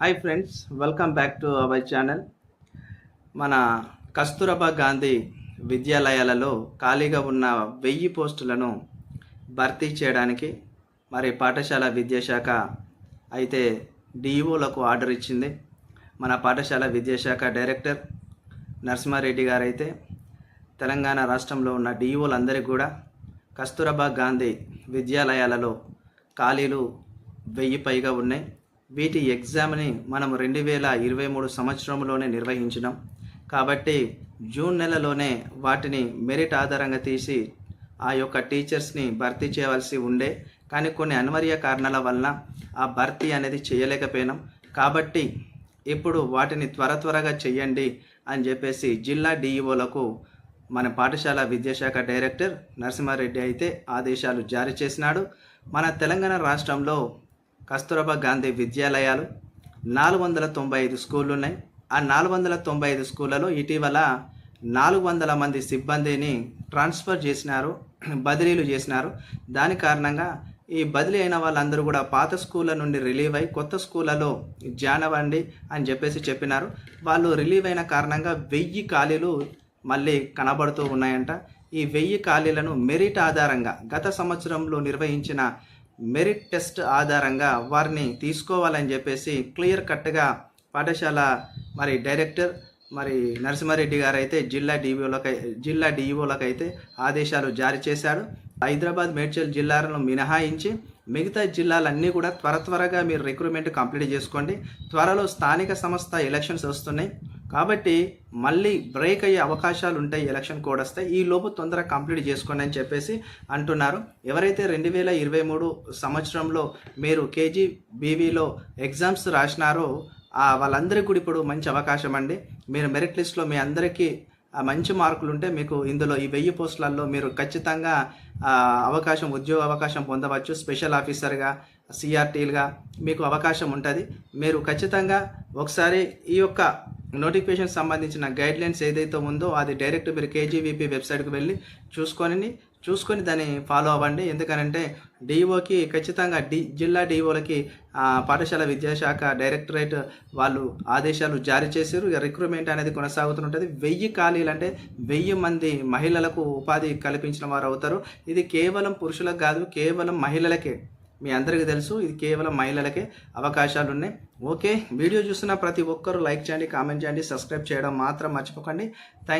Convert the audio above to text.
Hi friends welcome back to our channel మన కస్తూరబా గాంధీ విద్యాలయాలలో ఖాళీగా ఉన్న వెయ్యి పోస్టులను భర్తీ చేయడానికి మరి పాఠశాల విద్యాశాఖ అయితే డిఈఓలకు ఆర్డర్ ఇచ్చింది. మన పాఠశాల విద్యాశాఖ డైరెక్టర్ నరసింహారెడ్డి గారు అయితే తెలంగాణ రాష్ట్రంలో ఉన్న డిఈఓలందరికీ కూడా కస్తూరబా గాంధీ విద్యాలయాలలో ఖాళీలు వెయ్యి పైగా ఉన్నాయి. వీటి ఎగ్జామ్ని మనం రెండు వేల ఇరవై మూడు సంవత్సరంలోనే నిర్వహించినాం. కాబట్టి జూన్ నెలలోనే వాటిని మెరిట్ ఆధారంగా తీసి ఆ యొక్క టీచర్స్ని భర్తీ చేయవలసి ఉండే. కానీ కొన్ని అనివార్య కారణాల వలన ఆ భర్తీ అనేది చేయలేకపోయినాం. కాబట్టి ఇప్పుడు వాటిని త్వర త్వరగా చేయండి అని చెప్పేసి జిల్లా డిఈఓలకు మన పాఠశాల విద్యాశాఖ డైరెక్టర్ నరసింహారెడ్డి అయితే ఆదేశాలు జారీ చేసినాడు. మన తెలంగాణ రాష్ట్రంలో కస్తూరబా గాంధీ విద్యాలయాలు నాలుగు వందల తొంభై ఐదు స్కూళ్ళు ఉన్నాయి ఆ నాలుగు వందల తొంభై ఐదు స్కూళ్ళలో ఇటీవల నాలుగు వందల మంది సిబ్బందిని ట్రాన్స్ఫర్ చేసినారు బదిలీలు చేసినారు. దాని కారణంగా ఈ బదిలీ అయిన వాళ్ళందరూ కూడా పాత స్కూళ్ళ నుండి రిలీవ్ అయి కొత్త స్కూళ్ళలో జాయిన్ అవ్వండి అని చెప్పేసి చెప్పినారు. వాళ్ళు రిలీవ్ అయిన కారణంగా వెయ్యి ఖాళీలు మళ్ళీ కనబడుతూ ఉన్నాయంట. ఈ వెయ్యి ఖాళీలను మెరిట్ ఆధారంగా గత సంవత్సరంలో నిర్వహించిన మెరిట్ టెస్ట్ ఆధారంగా వారిని తీసుకోవాలని చెప్పేసి క్లియర్ కట్గా పాఠశాల మరి డైరెక్టర్ మరి నరసింహారెడ్డి గారు అయితే జిల్లా డిఈఓలకు జిల్లా డిఈఓలకు అయితే ఆదేశాలు జారీ చేశాడు హైదరాబాద్ మేడ్చల్ జిల్లాలను మినహాయించి మిగతా జిల్లాలన్నీ కూడా త్వర త్వరగా మీరు రిక్రూట్మెంట్ కంప్లీట్ చేసుకోండి. త్వరలో స్థానిక సంస్థ ఎలక్షన్స్ వస్తున్నాయి. కాబట్టి మళ్ళీ బ్రేక్ అయ్యే అవకాశాలు ఉంటాయి ఎలక్షన్ కోడ్ వస్తే ఈ లోపు తొందరగా కంప్లీట్ చేసుకోండి అని చెప్పేసి అంటున్నారు. ఎవరైతే రెండు వేల ఇరవై మూడు సంవత్సరంలో మీరు కేజీ బీవీలో ఎగ్జామ్స్ రాసినారో వాళ్ళందరికీ కూడా ఇప్పుడు మంచి అవకాశం అండి. మీరు మెరిట్ లిస్ట్లో మీ అందరికీ మంచి మార్కులు ఉంటే మీకు ఇందులో ఈ వెయ్యి పోస్టులలో మీరు ఖచ్చితంగా అవకాశం ఉద్యోగ అవకాశం పొందవచ్చు. స్పెషల్ ఆఫీసర్గా సిఆర్టీలుగా మీకు అవకాశం ఉంటుంది. మీరు ఖచ్చితంగా ఒకసారి ఈ యొక్క నోటిఫికేషన్ సంబంధించిన గైడ్ లైన్స్ ఏదైతే ఉందో అది డైరెక్ట్ మీరు కేజీవీపీ వెబ్సైట్కి వెళ్ళి చూసుకొని చూసుకొని దాన్ని ఫాలో అవ్వండి. ఎందుకనంటే డిఈఓకి ఖచ్చితంగా డి జిల్లా డిఈఓలకి పాఠశాల విద్యాశాఖ డైరెక్టరేట్ వాళ్ళు ఆదేశాలు జారీ చేశారు. రిక్రూట్మెంట్ అనేది కొనసాగుతుంటుంది. వెయ్యి ఖాళీలు అంటే వెయ్యి మంది మహిళలకు ఉపాధి కల్పించిన వారు అవుతారు. ఇది కేవలం పురుషులకు కాదు కేవలం మహిళలకే. మీ అందరికీ తెలుసు. ఇది కేవలం మహిళలకే అవకాశాలు ఉన్నాయి ఓకే వీడియో చూస్తున్న ప్రతి ఒక్కరూ లైక్ చేయండి కామెంట్ చేయండి సబ్స్క్రైబ్ చేయడం మాత్రం మర్చిపోకండి. థ్యాంక్